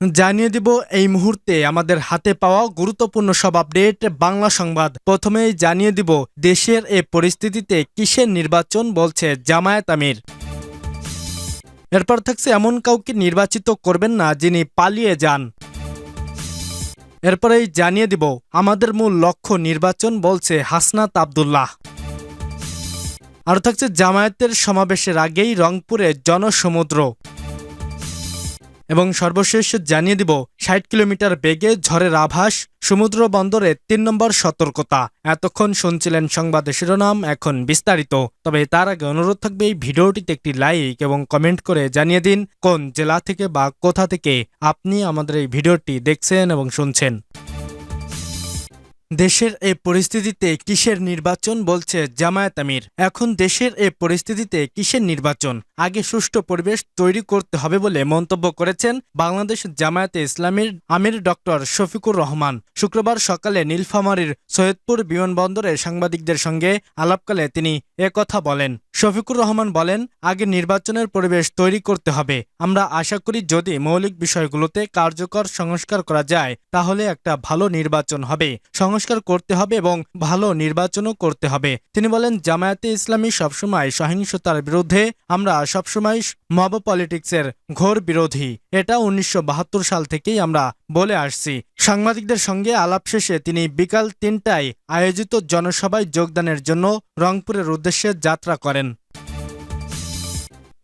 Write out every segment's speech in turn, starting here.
জানিয়ে দিব এই মুহূর্তে আমাদের হাতে পাওয়া গুরুত্বপূর্ণ সব আপডেট বাংলা সংবাদ। প্রথমেই জানিয়ে দিব, দেশের এ পরিস্থিতিতে কিসের নির্বাচন বলছে জামায়াত আমির। এরপর থাকছে এমন কাউকে নির্বাচিত করবেন না যিনি পালিয়ে যান। এরপরেই জানিয়ে দিব, আমাদের মূল লক্ষ্য নির্বাচন বলছে হাসনাত আবদুল্লাহ। আর থাকছে জামায়াতের সমাবেশের আগেই রংপুরে জনসমুদ্র। এবং সর্বশেষ জানিয়ে দিব, ষাট কিলোমিটার বেগে ঝড়ের আভাস, সমুদ্র বন্দরে তিন নম্বর সতর্কতা। এতক্ষণ শুনছিলেন সংবাদের শিরোনাম, এখন বিস্তারিত। তবে তার আগে অনুরোধ থাকবে এই ভিডিওটিতে একটি লাইক এবং কমেন্ট করে জানিয়ে দিন, কোন জেলা থেকে বা কোথা থেকে আপনি আমাদের এই ভিডিওটি দেখছেন এবং শুনছেন। দেশের এই পরিস্থিতিতে কিসের নির্বাচন বলছে জামায়াত আমির। এখন দেশের এ পরিস্থিতিতে কিসের নির্বাচন? আগে সুষ্ঠু পরিবেশ তৈরি করতে হবে বলে মন্তব্য করেছেন বাংলাদেশ জামায়াতে ইসলামীর আমির ডক্টর শফিকুর রহমান। শুক্রবার সকালে নীলফামারীর সৈয়দপুর বিমানবন্দরে সাংবাদিকদের সঙ্গে আলাপকালে তিনি কথা বলেন। শফিকুর রহমান বলেন, আগে নির্বাচনের পরিবেশ তৈরি করতে হবে। আমরা আশা করি যদি মৌলিক বিষয়গুলোতে কার্যকর সংস্কার করা যায়, তাহলে একটা ভালো নির্বাচন হবে। সংস্কার করতে হবে এবং ভালো নির্বাচনও করতে হবে। তিনি বলেন, জামায়াতে ইসলামী সবসময় সহিংসতার বিরুদ্ধে, আমরা সবসময় মব পলিটিক্সের ঘোর বিরোধী। এটা উনিশশো বাহাত্তর সাল থেকেই আমরা বলে আসছি। সাংবাদিকদের সঙ্গে আলাপ শেষে তিনি বিকাল তিনটায় আয়োজিত জনসভায় যোগদানের জন্য রংপুরের উদ্দেশ্যে যাত্রা করেন।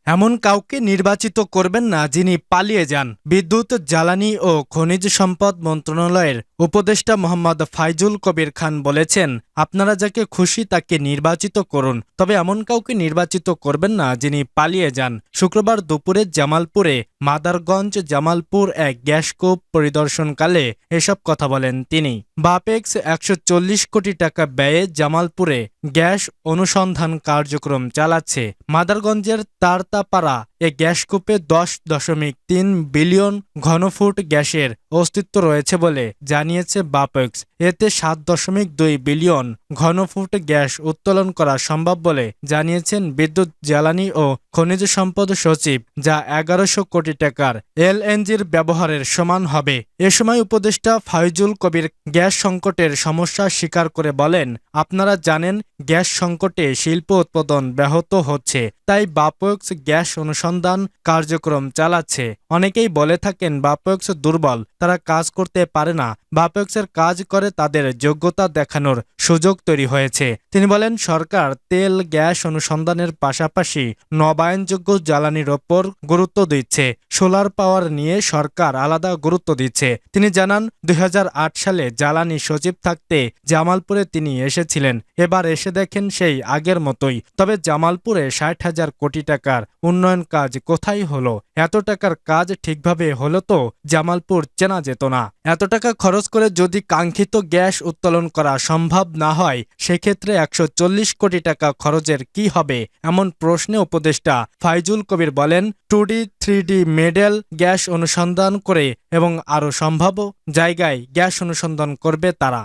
এমন কাউকে নির্বাচিত করবেন না যিনি পালিয়ে যান। বিদ্যুৎ, জ্বালানি ও খনিজ সম্পদ মন্ত্রণালয়ের উপদেষ্টা মোহাম্মদ ফাইজুল কবির খান বলেছেন আপনারা যাকে খুশি তাকে নির্বাচিত করুন। তবে এমন কাউকে নির্বাচিত করবেন না যিনি পালিয়ে যান। শুক্রবার দুপুরে জামালপুরে মাদারগঞ্জ জামালপুর এক গ্যাসকোপ পরিদর্শনকালে এসব কথা বলেন তিনি। বাপেক্স একশো চল্লিশ কোটি টাকা ব্যয়ে জামালপুরে গ্যাস অনুসন্ধান কার্যক্রম চালাচ্ছে। মাদারগঞ্জের তারতাপাড়া এ গ্যাসকূপে দশ দশমিক তিন বিলিয়ন ঘনফুট গ্যাসের অস্তিত্ব রয়েছে বলে জানিয়েছে বাপেক্স। এতে সাত দশমিক দুই বিলিয়ন ঘনফুট গ্যাস উত্তোলন করা সম্ভব বলে জানিয়েছেন বিদ্যুৎ, জ্বালানি ও খনিজ সম্পদ সচিব, যা এগারোশো কোটি টাকার এলএনজির ব্যবহারের সমান হবে। এ সময় উপদেষ্টা ফাইজুল কবির গ্যাস সংকটের সমস্যা স্বীকার করে বলেন, আপনারা জানেন, গ্যাস সংকটে শিল্প উৎপাদন ব্যাহত হচ্ছে, তাই বাপক্স গ্যাস অনুসন্ধান কার্যক্রম চালাচ্ছে। অনেকেই বলে থাকেন, বাপক্স দুর্বল, তারা কাজ করতে পারে না। বাপক্সের কাজ করে তাদের যোগ্যতা দেখানোর সুযোগ তৈরি হয়েছে। তিনি বলেন, সরকার তেল, গ্যাস অনুসন্ধানের পাশাপাশি নবায়নযোগ্য জ্বালানির ওপর গুরুত্ব দিচ্ছে। সোলার পাওয়ার নিয়ে সরকার আলাদা গুরুত্ব দিচ্ছে। তিনি জানান, দুই হাজার আট সালে জ্বালানি সচিব থাকতে জামালপুরে তিনি এসেছিলেন। এবার এসে দেখেন সেই আগের মতোই। তবে জামালপুরে ষাট হাজার কোটি টাকার উন্নয়ন কাজ কোথায় হলো? এত টাকার কাজ ঠিকভাবে হলো তো? জামালপুর চেনা যেত না। এত টাকা খরচ করে যদি কাঙ্ক্ষিত গ্যাস উত্তোলন করা সম্ভব না হয়, সেক্ষেত্রে একশো চল্লিশ কোটি টাকা খরচের কি হবে? এমন প্রশ্নে উপদেষ্টা ফাইজুল কবির বলেন, two D, three D model gas অনুসন্ধান করে এবং আরও সম্ভাব্য জায়গায় গ্যাস অনুসন্ধান করবে তারা।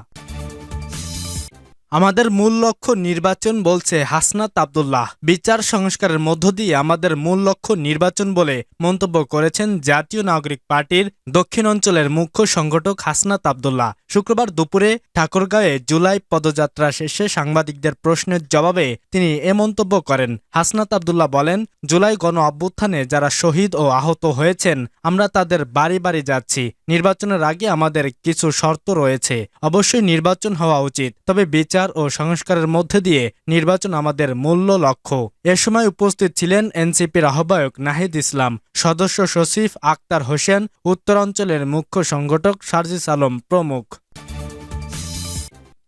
আমাদের মূল লক্ষ্য নির্বাচন বলছে হাসনাত আবদুল্লাহ। বিচার সংস্কারের মধ্য দিয়ে আমাদের মূল লক্ষ্য নির্বাচন বলে মন্তব্য করেছেন জাতীয় নাগরিক পার্টির দক্ষিণ অঞ্চলের মুখ্য সংগঠক হাসনাত আবদুল্লাহ। শুক্রবার দুপুরে ঠাকুরগাঁয়ে জুলাই পদযাত্রা শেষে সাংবাদিকদের প্রশ্নের জবাবে তিনি এ মন্তব্য করেন। হাসনাত আবদুল্লাহ বলেন, জুলাই গণ অভ্যুত্থানে যারা শহীদ ও আহত হয়েছেন, আমরা তাদের বাড়ি বাড়ি যাচ্ছি। নির্বাচনের আগে আমাদের কিছু শর্ত রয়েছে। অবশ্যই নির্বাচন হওয়া উচিত। তবে বিচার ও সংস্কারের মধ্যে দিয়ে নির্বাচন আমাদের মূল্য লক্ষ্য। এ সময় উপস্থিত ছিলেন এনসিপির আহ্বায়ক নাহিদ ইসলাম, সদস্য সচিব আক্তার হোসেন, উত্তরাঞ্চলের মুখ্য সংগঠক সার্জিস আলম প্রমুখ।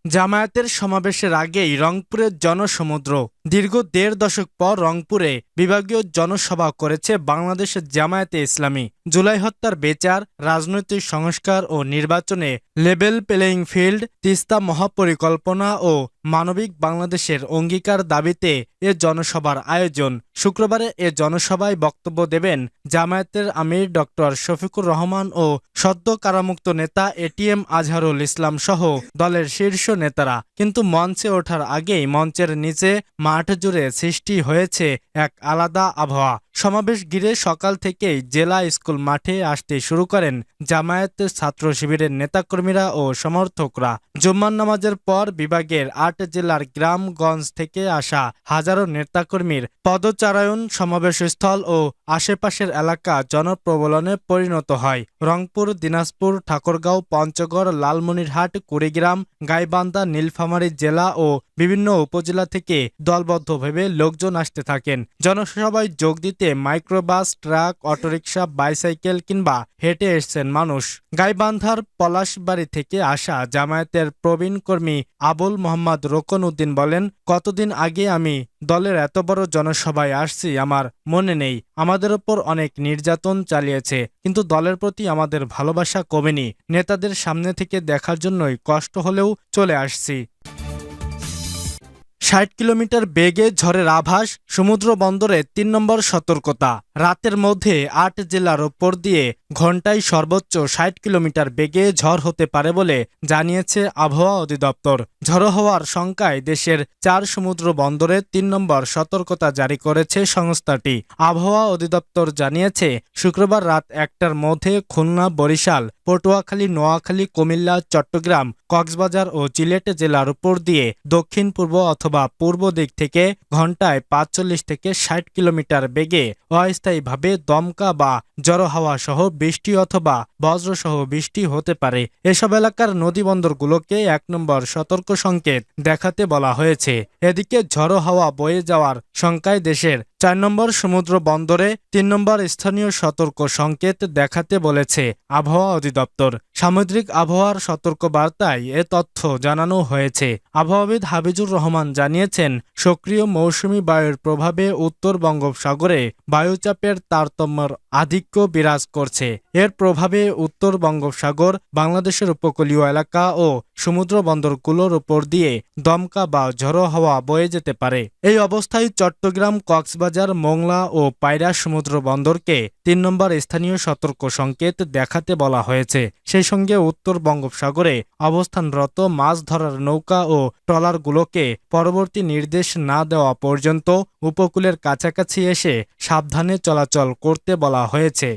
জামায়াতের সমাবেশের আগেই রংপুরের জনসমুদ্র দীর্ঘ দেড় দশক পর রংপুরে বিভাগীয় জনসভা করেছে বাংলাদেশের জামায়াতে ইসলামী। জুলাই হত্যার বেচার, রাজনৈতিক সংস্কার ও নির্বাচনে লেভেল প্লেয়িং ফিল্ড, তিস্তা মহাপরিকল্পনা ও মানবিক বাংলাদেশের অঙ্গীকার দাবিতে এ জনসভার আয়োজন। শুক্রবারে এ জনসভায় বক্তব্য দেবেন জামায়াতের আমির ডক্টর শফিকুর রহমান ও সদ্য কারামুক্ত নেতা এটিএম আজহারুল ইসলাম সহ দলের শীর্ষ নেতারা। কিন্তু মঞ্চে ওঠার আগেই মঞ্চের নিচে মাঠ জুড়ে সৃষ্টি হয়েছে এক আলাদা আবহাওয়া। সমাবেশ ঘিরে সকাল থেকেই জেলা স্কুল মাঠে আসতে শুরু করেন জামায়াত ছাত্র শিবিরের নেতাকর্মীরা ও সমর্থকরা। জুম্মান নামাজের পর বিভাগের আট জেলার গ্রামগঞ্জ থেকে আসা হাজারো নেতাকর্মীর পদচারায়ন সমাবেশস্থল ও আশেপাশের এলাকা জনপ্রবলনে পরিণত হয়। রংপুর, দিনাজপুর, ঠাকুরগাঁও, পঞ্চগড়, লালমনিরহাট, কুড়িগ্রাম, গাইবান্ধা, নীলফামারী জেলা ও বিভিন্ন উপজেলা থেকে দলবদ্ধভাবে লোকজন আসতে থাকেন। জনসভায় যোগ দিতে মাইক্রোবাস, ট্রাক, অটোরিকশা, বাইসাইকেল কিংবা হেঁটে এসছেন মানুষ। গাইবান্ধার পলাশবাড়ি থেকে আসা জামায়াতের প্রবীণ কর্মী আবুল মোহাম্মদ রোকন উদ্দিন বলেন, কতদিন আগে আমি দলের এত বড় জনসভায় আসছি আমার মনে নেই। আমাদের ওপর অনেক নির্যাতন চালিয়েছে, কিন্তু দলের প্রতি আমাদের ভালোবাসা কমেনি। নেতাদের সামনে থেকে দেখার জন্যই কষ্ট হলেও চলে আসছি। ষাট কিলোমিটার বেগে ঝড়ের আভাস সমুদ্র বন্দরে তিন নম্বর সতর্কতা। রাতের মধ্যে আট জেলার ওপর দিয়ে ঘন্টায় সর্বোচ্চ ষাট কিলোমিটার বেগে ঝড় হতে পারে বলে জানিয়েছে আবহাওয়া অধিদপ্তর। ঝড়ো হওয়ার শঙ্কায় দেশের চার সমুদ্র বন্দরে তিন নম্বর সতর্কতা জারি করেছে সংস্থাটি। আবহাওয়া অধিদপ্তর জানিয়েছে, শুক্রবার রাত একটার মধ্যে খুলনা, বরিশাল, পটুয়াখালী, নোয়াখালী, কুমিল্লা, চট্টগ্রাম, কক্সবাজার ও চিলেট জেলার উপর দিয়ে দক্ষিণ, পূর্ব অথবা পূর্ব দিক থেকে ঘন্টায় পাঁচচল্লিশ থেকে ষাট কিলোমিটার বেগে অস্থায়ীভাবে দমকা বা জড়ো হাওয়া সহ বৃষ্টি অথবা বজ্রসহ বৃষ্টি হতে পারে। এসব এলাকার নদীবন্দরগুলোকে এক নম্বর সতর্ক সংকেত দেখাতে বলা হয়েছে। এদিকে ঝড়ো হাওয়া বয়ে যাওয়ার শঙ্কায় দেশের চার নম্বর সমুদ্র বন্দরে তিন নম্বর স্থানীয় সতর্ক সংকেত দেখাতে বলেছে আবহাওয়া অধিদপ্তর। সামুদ্রিক আবহাওয়ার সতর্ক বার্তায় এ তথ্য জানানো হয়েছে। আবহাওয়াবিদ হাবিজুর রহমান জানিয়েছেন, সক্রিয় মৌসুমি বায়ুর প্রভাবে উত্তর বঙ্গোপসাগরে বায়ুচাপের তারতম্যর আধিক্য বিরাজ করছে। এর প্রভাবে উত্তর বঙ্গোপসাগর, বাংলাদেশের উপকূলীয় এলাকা ও সমুদ্র বন্দরগুলোর উপর দিয়ে দমকা বা ঝড়ো হাওয়া বয়ে যেতে পারে। এই অবস্থায় চট্টগ্রাম, কক্সবাজার, মোংলা ও পায়রা সমুদ্র বন্দরকে তিন নম্বর স্থানীয় সতর্ক সংকেত দেখাতে বলা হয়েছে। সেই সঙ্গে উত্তর বঙ্গোপসাগরে অবস্থানরত মাছ ধরার নৌকা ও ট্রলারগুলোকে পরবর্তী নির্দেশ না দেওয়া পর্যন্ত উপকূলের কাছাকাছি এসে সাবধানে চলাচল করতে বলা হয়েছে।